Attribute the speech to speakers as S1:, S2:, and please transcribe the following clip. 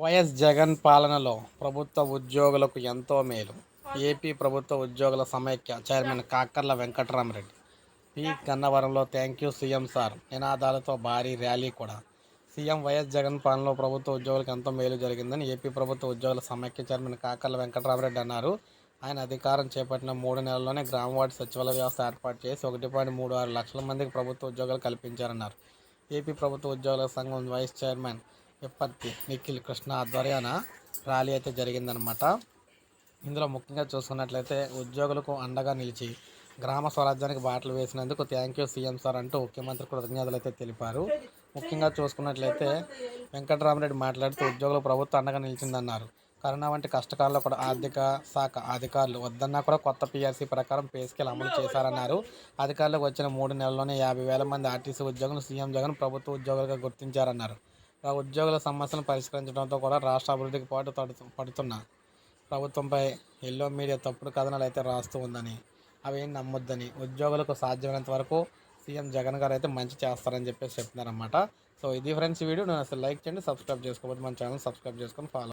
S1: YS Jagan పాలనలో ప్రభుత్వ ఉద్యోగులకు ఎంతో మేలు. ఏపీ ప్రభుత్వ ఉద్యోగుల సమైక్య చైర్మన్ కాకర్ల వెంకటరామరెడ్డి. పి. గన్నవరంలో థ్యాంక్ యూ సీఎం సార్. నినాదాలతో భారీ ర్యాలీ కూడా. సీఎం వైఎస్ జగన్ పాలనలో ప్రభుత్వ ఉద్యోగులకు ఎంతో మేలు జరిగిందని ఏపీ ప్రభుత్వ ఉద్యోగుల సమైక్య చైర్మన్ కాకర్ల వెంకటరామరెడ్డి అన్నారు. ఆయన అధికారం చేపట్టిన మూడు నెలల్లోనే గ్రామ వార్డు సచివాలయ వ్యవస్థ ఏర్పాటు చేసి ఒకటి పాయింట్ మూడు ఆరు లక్షల మందికి ప్రభుత్వ ఉద్యోగాలు కల్పించారన్నారు. ఏపీ ప్రభుత్వ ఉద్యోగుల సంఘం వైస్ చైర్మన్ విప్పత్తి నిఖిల్ కృష్ణ ఆధ్వర్యాన ర్యాలీ అయితే జరిగిందనమాట ఇందులో ముఖ్యంగా చూసుకున్నట్లయితే ఉద్యోగులకు అండగా నిలిచి గ్రామ స్వరాజ్యానికి బాటలు వేసినందుకు థ్యాంక్ యూ సీఎం సార్ అంటూ ముఖ్యమంత్రి కృతజ్ఞతలు అయితే తెలిపారు. ముఖ్యంగా చూసుకున్నట్లయితే వెంకటరామరెడ్డి మాట్లాడుతూ ఉద్యోగులు ప్రభుత్వం అండగా నిలిచిందన్నారు. కరోనా వంటి కష్టకాలంలో కూడా ఆర్థిక శాఖ అధికారులు వద్దన్నా కూడా కొత్త పీఆర్సీ ప్రకారం పే స్కేల్ అమలు చేశారన్నారు. అధికారులకు వచ్చిన మూడు నెలల్లోనే యాభై వేల మంది ఆర్టీసీ ఉద్యోగులు సీఎం జగన్ ప్రభుత్వ ఉద్యోగులుగా గుర్తించారన్నారు. ఉద్యోగుల సమస్యలను పరిష్కరించడంతో కూడా రాష్ట్ర అభివృద్ధికి పాటు తడు- పడుతున్న ప్రభుత్వంపై ఎల్లో మీడియా తప్పుడు కథనాలు అయితే రాస్తూ ఉందని అవి నమ్మొద్దని ఉద్యోగులకు సాధ్యమైనంత వరకు సీఎం జగన్ గారు అయితే మంచి చేస్తారని చెప్పేసి చెప్తున్నారన్నమాట. సో ఇది ఫ్రెండ్స్ వీడియో. నేను అసలు లైక్ చేయండి సబ్స్క్రైబ్ చేసుకోకపోతే మన ఛానల్ సబ్స్క్రైబ్ చేసుకొని ఫాలో